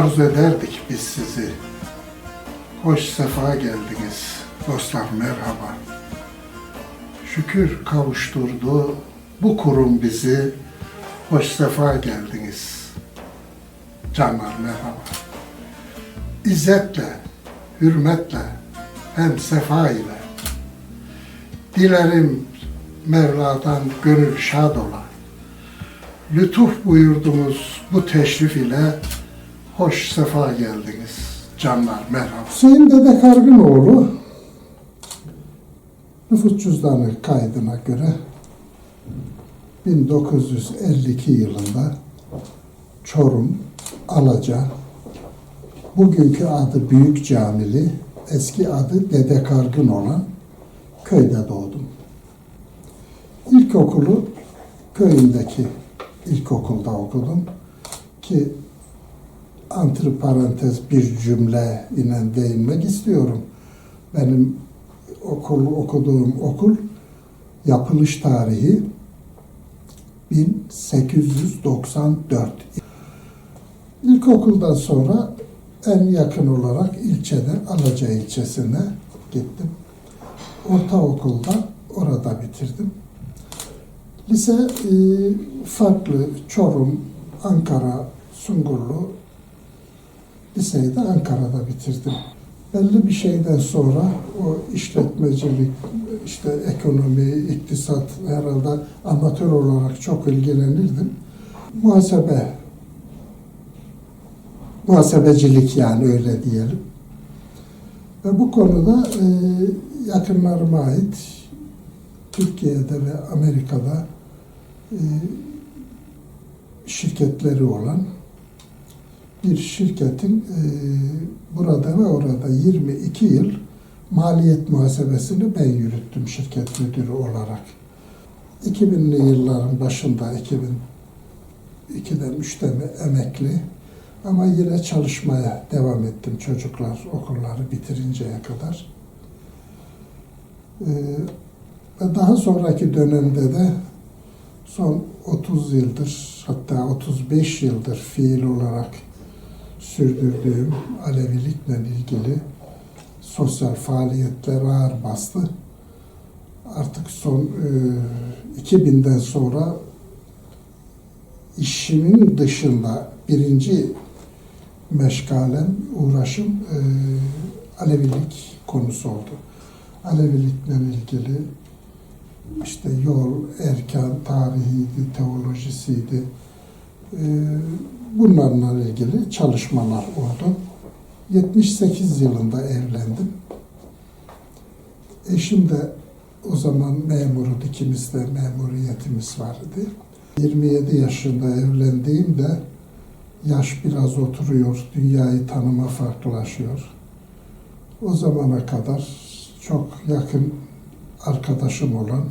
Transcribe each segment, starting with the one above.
Arzu ederdik biz sizi. Hoş sefa geldiniz. Dostlar merhaba. Şükür kavuşturdu bu kurum bizi. Hoş sefa geldiniz. Canlar merhaba. İzzetle, hürmetle, hem sefa ile. Dilerim Mevla'dan gönül şad ola. Lütuf buyurdunuz bu teşrif ile hoş sefa geldiniz. Canlar merhaba. Hüseyin Dede Kargınoğlu nüfus cüzdanı kaydına göre 1952 yılında Çorum, Alaca, bugünkü adı Büyük Camili, eski adı Dede Kargın olan köyde doğdum. İlkokulu köyündeki ilkokulda okudum ki antiparantez bir cümle ile değinmek istiyorum. Benim okul okuduğum okul yapılış tarihi 1894. İlkokuldan sonra en yakın olarak ilçede Alaca ilçesine gittim. Ortaokulda orada bitirdim. Lise e, farklı Çorum, Ankara, Sungurlu liseyi de Ankara'da bitirdim. Belli bir şeyden sonra o işletmecilik, işte ekonomi, iktisat herhalde amatör olarak çok ilgilenirdim. Muhasebe, muhasebecilik yani öyle diyelim. Ve bu konuda e, yakınlarıma ait Türkiye'de ve Amerika'da e, şirketleri olan bir şirketin e, burada ve orada 22 yıl maliyet muhasebesini ben yürüttüm şirket müdürü olarak. 2000'li yılların başında 2002'den 3'te mi emekli ama yine çalışmaya devam ettim çocuklar okulları bitirinceye kadar. Ee, ve daha sonraki dönemde de son 30 yıldır hatta 35 yıldır fiil olarak sürdürdüğüm Alevilikle ilgili sosyal faaliyetler ağır bastı. Artık son e, 2000'den sonra işimin dışında birinci meşgalem, uğraşım e, Alevilik konusu oldu. Alevilikle ilgili işte yol, erkan, tarihiydi, teolojisiydi. E, bunlarla ilgili çalışmalar oldu. 78 yılında evlendim. Eşim de o zaman memurdu, ikimiz de memuriyetimiz vardı. 27 yaşında evlendiğimde yaş biraz oturuyor, dünyayı tanıma farklılaşıyor. O zamana kadar çok yakın arkadaşım olan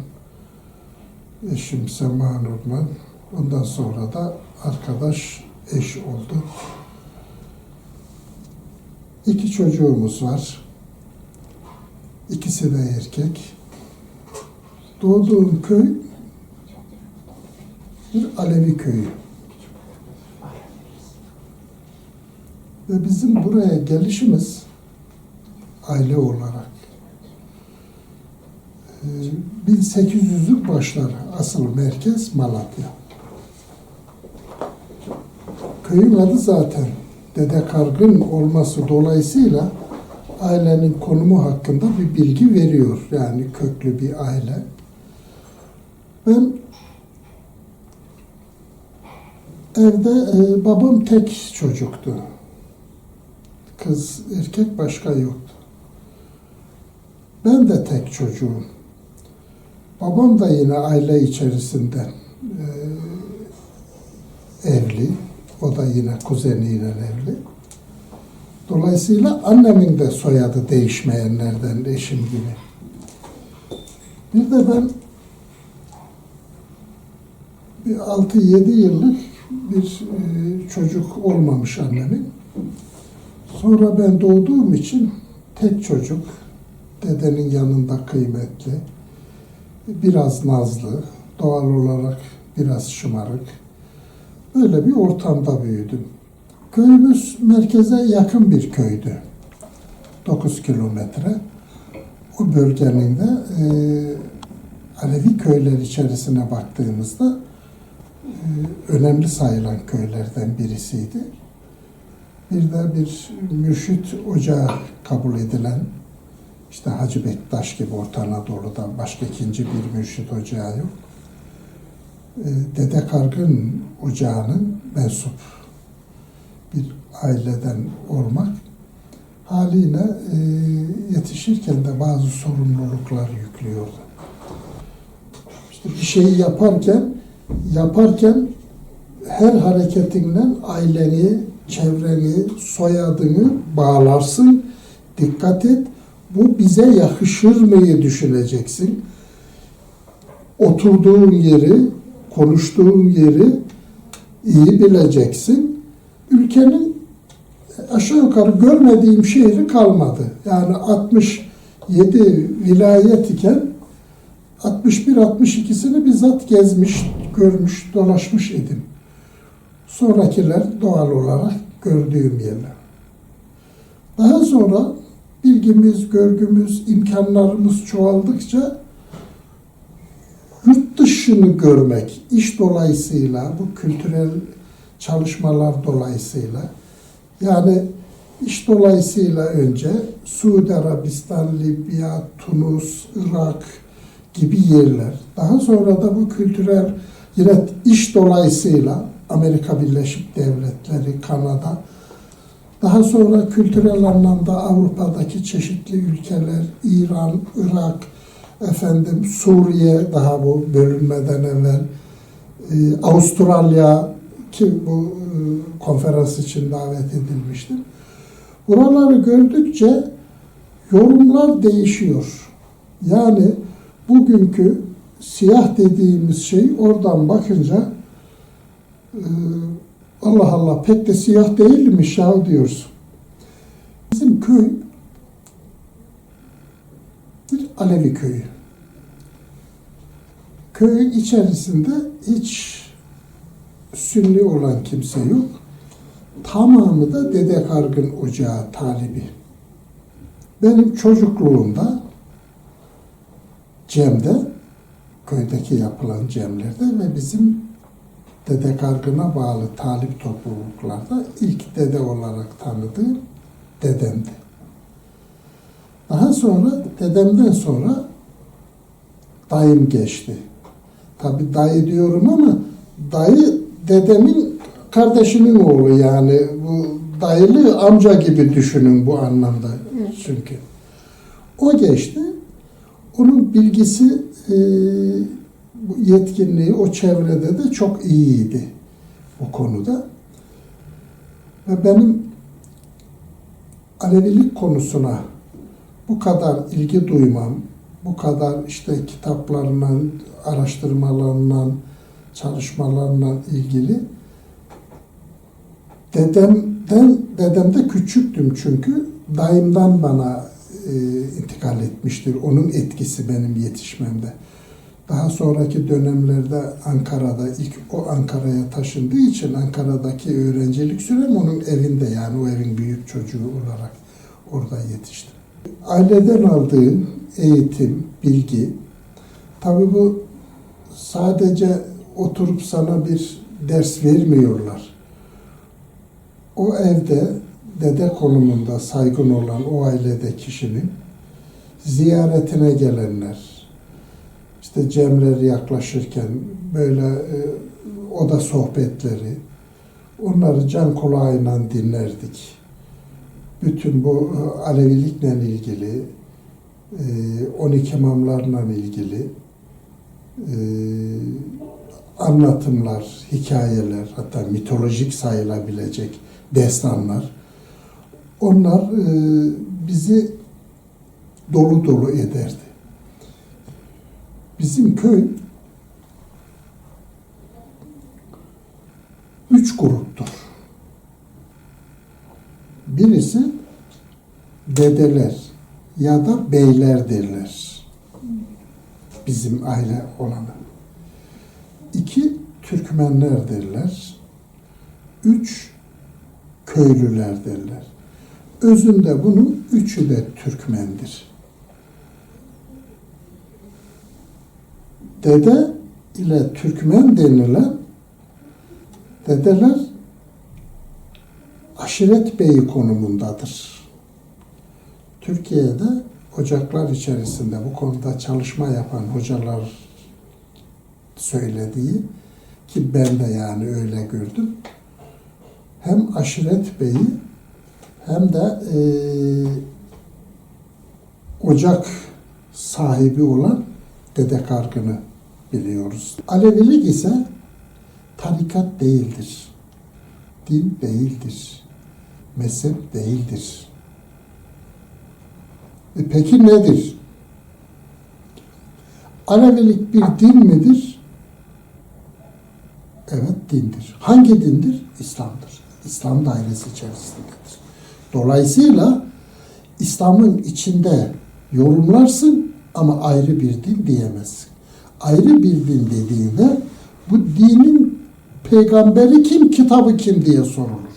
eşim Sema Nurman, ondan sonra da arkadaş eş oldu. İki çocuğumuz var. İkisi de erkek. Doğduğum köy bir Alevi köyü. Ve bizim buraya gelişimiz aile olarak 1800'lük başları asıl merkez Malatya. Köyün adı zaten Dede Kargın olması dolayısıyla ailenin konumu hakkında bir bilgi veriyor. Yani köklü bir aile. Ben evde e, babam tek çocuktu. Kız, erkek başka yoktu. Ben de tek çocuğum. Babam da yine aile içerisinde e, evli. O da yine kuzeniyle evli. Dolayısıyla annemin de soyadı değişmeyenlerden eşim gibi. Bir de ben bir 6-7 yıllık bir e, çocuk olmamış annemin. Sonra ben doğduğum için tek çocuk, dedenin yanında kıymetli, biraz nazlı, doğal olarak biraz şımarık. Böyle bir ortamda büyüdüm. Köyümüz merkeze yakın bir köydü. 9 kilometre. O bölgenin de e, Alevi köyler içerisine baktığımızda e, önemli sayılan köylerden birisiydi. Bir de bir mürşit ocağı kabul edilen, işte Hacı Bektaş gibi Orta Anadolu'da başka ikinci bir mürşit ocağı yok. E, Dede Kargın ocağının mensup bir aileden olmak haliyle e, yetişirken de bazı sorumluluklar yüklüyordu. İşte bir şeyi yaparken yaparken her hareketinden aileni, çevreni, soyadını bağlarsın. Dikkat et. Bu bize yakışır mıyı düşüneceksin. Oturduğun yeri, konuştuğun yeri iyi bileceksin. Ülkenin aşağı yukarı görmediğim şehri kalmadı. Yani 67 vilayet iken 61-62'sini bizzat gezmiş, görmüş, dolaşmış idim. Sonrakiler doğal olarak gördüğüm yerler. Daha sonra bilgimiz, görgümüz, imkanlarımız çoğaldıkça yurt dışını görmek, iş dolayısıyla, bu kültürel çalışmalar dolayısıyla, yani iş dolayısıyla önce Suudi Arabistan, Libya, Tunus, Irak gibi yerler. Daha sonra da bu kültürel yine iş dolayısıyla Amerika Birleşik Devletleri, Kanada, daha sonra kültürel anlamda Avrupa'daki çeşitli ülkeler, İran, Irak, efendim Suriye daha bu bölünmeden evvel, e, Avustralya ki bu e, konferans için davet edilmiştim. Buraları gördükçe yorumlar değişiyor. Yani bugünkü siyah dediğimiz şey oradan bakınca e, Allah Allah pek de siyah değilmiş ya diyoruz. Bizim köy bir Alevi köyü. Köyün içerisinde hiç Sünni olan kimse yok. Tamamı da Dede Kargın Ocağı talibi. Benim çocukluğumda Cem'de, köydeki yapılan cemlerde ve bizim Dede Kargın'a bağlı talip topluluklarda ilk dede olarak tanıdığım dedemdi. Daha sonra dedemden sonra dayım geçti. Tabi dayı diyorum ama dayı dedemin kardeşinin oğlu yani bu dayılı amca gibi düşünün bu anlamda çünkü. O geçti. Onun bilgisi, e, bu yetkinliği o çevrede de çok iyiydi bu konuda. Ve benim Alevilik konusuna bu kadar ilgi duymam, bu kadar işte kitaplarından, araştırmalarından, çalışmalarla ilgili dedemden, dedem de küçüktüm çünkü dayımdan bana e, intikal etmiştir. Onun etkisi benim yetişmemde. Daha sonraki dönemlerde Ankara'da ilk o Ankara'ya taşındığı için Ankara'daki öğrencilik sürem onun evinde yani o evin büyük çocuğu olarak orada yetiştim. Aileden aldığım eğitim, bilgi tabi bu sadece oturup sana bir ders vermiyorlar. O evde dede konumunda saygın olan o ailede kişinin ziyaretine gelenler, işte cemler yaklaşırken böyle e, oda sohbetleri, onları can kulağıyla dinlerdik. Bütün bu e, Alevilikle ilgili, e, 12 imamlarla ilgili e, anlatımlar, hikayeler, hatta mitolojik sayılabilecek destanlar, onlar e, bizi dolu dolu ederdi. Bizim köy üç gruptur. Birisi dedeler ya da beyler derler. Bizim aile olanı. İki Türkmenler derler. Üç köylüler derler. Özünde bunun üçü de Türkmendir. Dede ile Türkmen denilen dedeler aşiret beyi konumundadır. Türkiye'de ocaklar içerisinde bu konuda çalışma yapan hocalar söylediği ki ben de yani öyle gördüm. Hem aşiret beyi hem de eee, ocak sahibi olan Dede Kargın'ı biliyoruz. Alevilik ise tarikat değildir. Din değildir. Mezhep değildir. E peki nedir? Alevilik bir din midir? Evet dindir. Hangi dindir? İslam'dır. İslam dairesi içerisindedir. Dolayısıyla İslam'ın içinde yorumlarsın ama ayrı bir din diyemezsin. Ayrı bir din dediğinde bu dinin peygamberi kim, kitabı kim diye sorulur.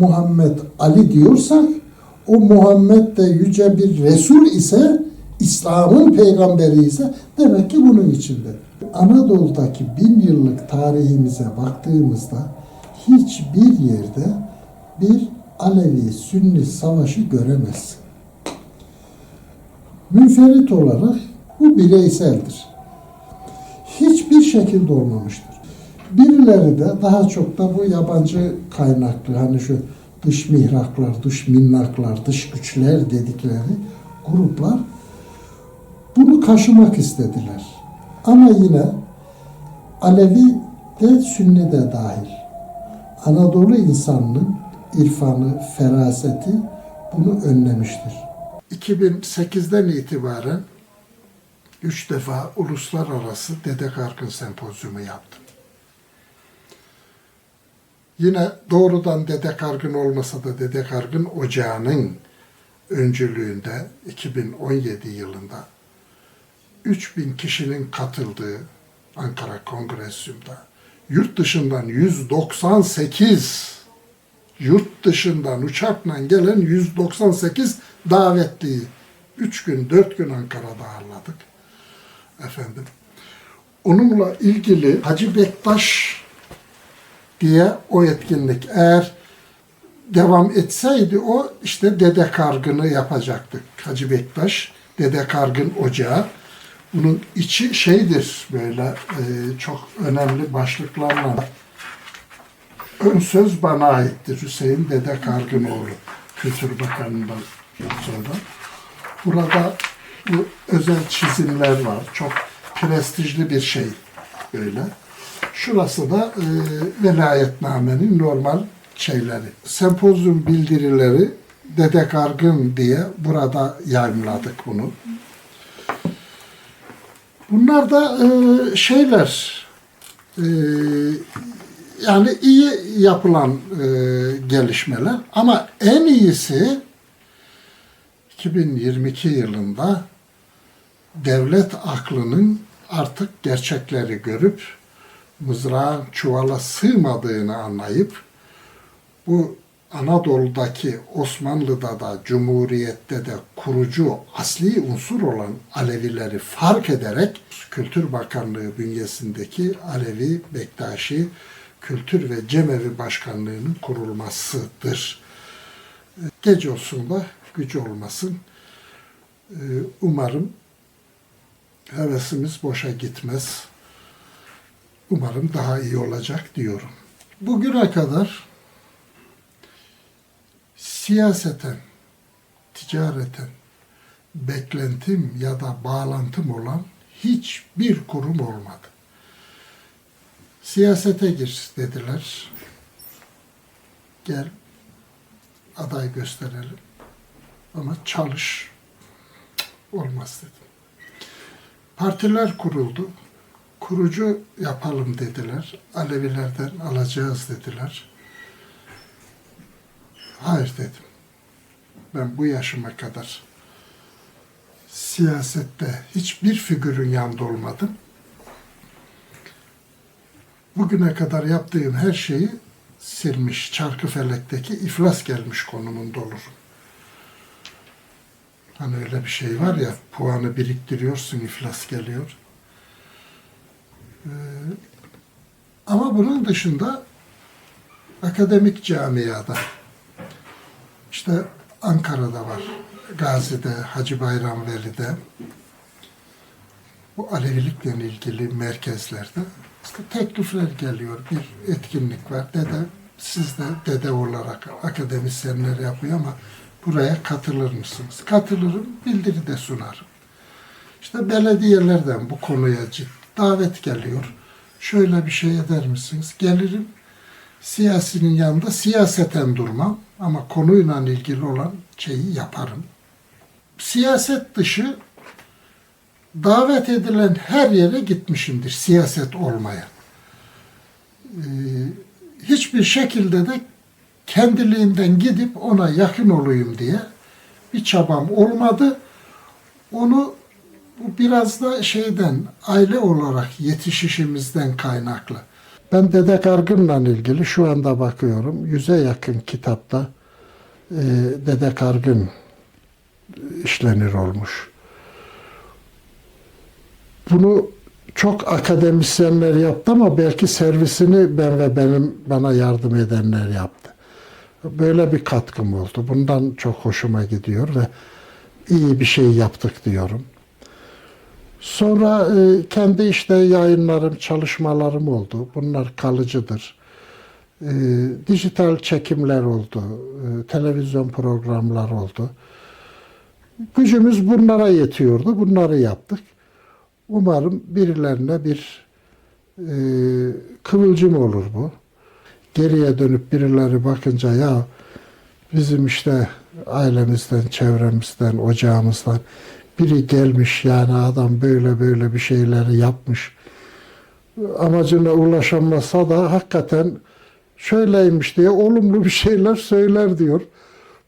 Muhammed Ali diyorsak o Muhammed de yüce bir Resul ise İslam'ın peygamberi ise demek ki bunun içinde. Anadolu'daki bin yıllık tarihimize baktığımızda hiçbir yerde bir Alevi Sünni savaşı göremezsin. Münferit olarak bu bireyseldir. Hiçbir şekilde olmamıştır. Birileri de daha çok da bu yabancı kaynaklı hani şu dış mihraklar, dış minnaklar, dış güçler dedikleri gruplar bunu kaşımak istediler. Ama yine Alevi de Sünni de dahil. Anadolu insanının irfanı, feraseti bunu önlemiştir. 2008'den itibaren üç defa uluslararası Dede Kargın Sempozyumu yaptım. Yine doğrudan Dede Kargın olmasa da Dede Kargın Ocağı'nın öncülüğünde 2017 yılında 3000 kişinin katıldığı Ankara Kongresyum'da yurt dışından 198 yurt dışından uçakla gelen 198 davetliyi 3 gün 4 gün Ankara'da ağırladık. Efendim. Onunla ilgili Hacı Bektaş diye o etkinlik eğer devam etseydi o işte Dede Kargın'ı yapacaktık. Hacı Bektaş, Dede Kargın Ocağı. Bunun içi şeydir böyle e, çok önemli başlıklarla. Ön söz bana aittir Hüseyin Dede Kargınoğlu Kültür Bakanı'ndan sonra. Burada bu özel çizimler var. Çok prestijli bir şey böyle. Şurası da e, velayetnamenin normal şeyleri. Sempozyum bildirileri Dede Kargın diye burada yayınladık bunu. Bunlar da e, şeyler e, yani iyi yapılan e, gelişmeler ama en iyisi 2022 yılında devlet aklının artık gerçekleri görüp mızrağın çuvala sığmadığını anlayıp bu Anadolu'daki Osmanlı'da da Cumhuriyet'te de kurucu asli unsur olan Alevileri fark ederek Kültür Bakanlığı bünyesindeki Alevi Bektaşi Kültür ve Cemevi Başkanlığı'nın kurulmasıdır. Gece olsun da gücü olmasın. Ee, Umarım hevesimiz boşa gitmez. Umarım daha iyi olacak diyorum. Bugüne kadar siyaseten, ticareten, beklentim ya da bağlantım olan hiçbir kurum olmadı. Siyasete gir dediler. Gel aday gösterelim. Ama çalış. Olmaz dedim. Partiler kuruldu. Kurucu yapalım dediler. Alevilerden alacağız dediler. Hayır dedim. Ben bu yaşıma kadar siyasette hiçbir figürün yanında olmadım. Bugüne kadar yaptığım her şeyi silmiş Çarkıfelek'teki iflas gelmiş konumunda olurum. Hani öyle bir şey var ya puanı biriktiriyorsun iflas geliyor. Ee, ama bunun dışında akademik camiada işte Ankara'da var, Gazi'de, Hacı Bayram Veli'de bu Alevilikle ilgili merkezlerde işte teklifler geliyor. Bir etkinlik var. Dede siz de dede olarak akademisyenler yapıyor ama buraya katılır mısınız? Katılırım, bildiri de sunarım. İşte belediyelerden bu konuya cid- davet geliyor. Şöyle bir şey eder misiniz? Gelirim. Siyasinin yanında siyaseten durmam ama konuyla ilgili olan şeyi yaparım. Siyaset dışı davet edilen her yere gitmişimdir siyaset olmayan. Ee, hiçbir şekilde de kendiliğinden gidip ona yakın olayım diye bir çabam olmadı. Onu bu biraz da şeyden aile olarak yetişişimizden kaynaklı. Ben Dede Kargın'la ilgili şu anda bakıyorum yüze yakın kitapta e, Dede Kargın işlenir olmuş. Bunu çok akademisyenler yaptı ama belki servisini ben ve benim bana yardım edenler yaptı. Böyle bir katkım oldu. Bundan çok hoşuma gidiyor ve iyi bir şey yaptık diyorum. Sonra e, kendi işte yayınlarım, çalışmalarım oldu. Bunlar kalıcıdır. E, dijital çekimler oldu. E, televizyon programlar oldu. Gücümüz bunlara yetiyordu. Bunları yaptık. Umarım birilerine bir e, kıvılcım olur bu. Geriye dönüp birileri bakınca ya bizim işte ailemizden, çevremizden, ocağımızdan biri gelmiş yani adam böyle böyle bir şeyleri yapmış. Amacına ulaşamasa da hakikaten şöyleymiş diye olumlu bir şeyler söyler diyor.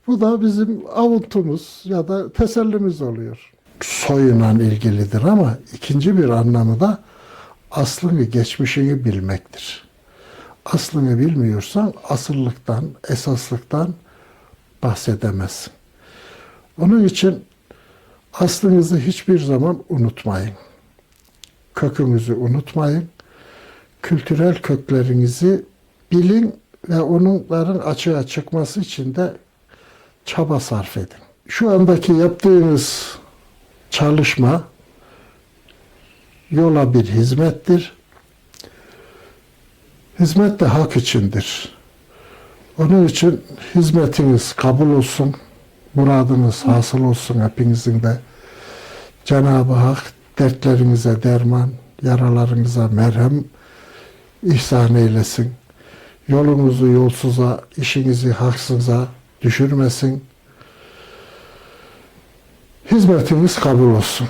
Bu da bizim avuntumuz ya da tesellimiz oluyor. Soyla ilgilidir ama ikinci bir anlamı da aslını, geçmişini bilmektir. Aslını bilmiyorsan asıllıktan, esaslıktan bahsedemezsin. Onun için aslınızı hiçbir zaman unutmayın. Kökünüzü unutmayın. Kültürel köklerinizi bilin ve onların açığa çıkması için de çaba sarf edin. Şu andaki yaptığınız çalışma yola bir hizmettir. Hizmet de hak içindir. Onun için hizmetiniz kabul olsun, muradınız hasıl olsun hepinizin de. Cenab-ı Hak dertlerinize derman, yaralarınıza merhem ihsan eylesin. Yolunuzu yolsuza, işinizi haksıza düşürmesin. Hizmetiniz kabul olsun.